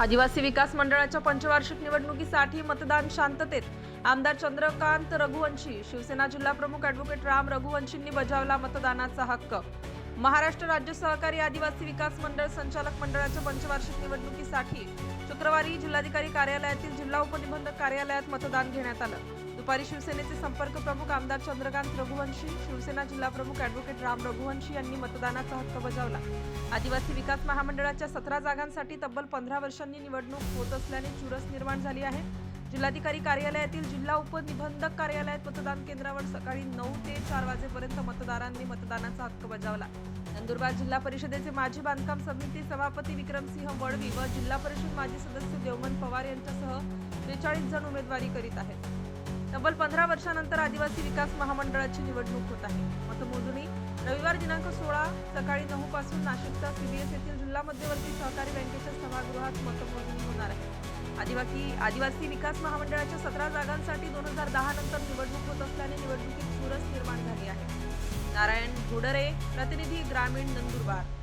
आदिवासी विकास मंडळाच्या पंचवार्षिक निवडणुकीसाठी मतदान शांततेत. आमदार चंद्रकांत रघुवंशी शिवसेना जिल्हा प्रमुख ॲडव्होकेट राम रघुवंशींनी बजावला मतदानाचा हक्क. महाराष्ट्र राज्य सहकारी आदिवासी विकास मंडळ संचालक मंडळाच्या पंचवार्षिक निवडणुकीसाठी शुक्रवारी जिल्हाधिकारी कार्यालयातील जिल्हा उपनिबंधक कार्यालयात मतदान घेण्यात आलं. दुपारी शिवसेनेचे संपर्क प्रमुख आमदार चंद्रकांत रघुवंशी शिवसेना जिल्हा प्रमुख ॲडव्होकेट राम रघुवंशी यांनी मतदानाचा हक्क बजावला. आदिवासी विकास महामंडळाच्या सतरा जागांसाठी तब्बल पंधरा वर्षांनी निवडणूक होत असल्याने चुरस निर्माण झाली आहे. जिल्हाधिकारी कार्यालयातील जिल्हा उपनिबंधक कार्यालयात मतदान केंद्रावर सकाळी नऊ ते चार वाजेपर्यंत मतदारांनी मतदानाचा हक्क बजावला. नंदुरबार जिल्हा परिषदेचे माजी बांधकाम समिती सभापती विक्रमसिंह वडवी व जिल्हा परिषद माजी सदस्य देवमन पवार यांच्यासह त्रेचाळीस जण उमेदवारी करीत आहेत. तब्बल पंधरा वर्षानंतर आदिवासी विकास महामंडळाची निवडणूक होत आहे. मतमोजणी रविवार दिनांक सोळा सकाळी नऊ पासून नाशिकच्या सीबीएस येथील जिल्हा मध्यवर्ती सहकारी बँकेच्या सभागृहात मतमोजणी होणार आहे. आदिवासी आदिवासी विकास महामंडळाच्या सतरा जागांसाठी दोन हजार दहा नंतर निवडणूक होत असल्याने निवडणुकीत चुरस निर्माण झाली आहे. नारायण घोडरे प्रतिनिधी ग्रामीण नंदुरबार.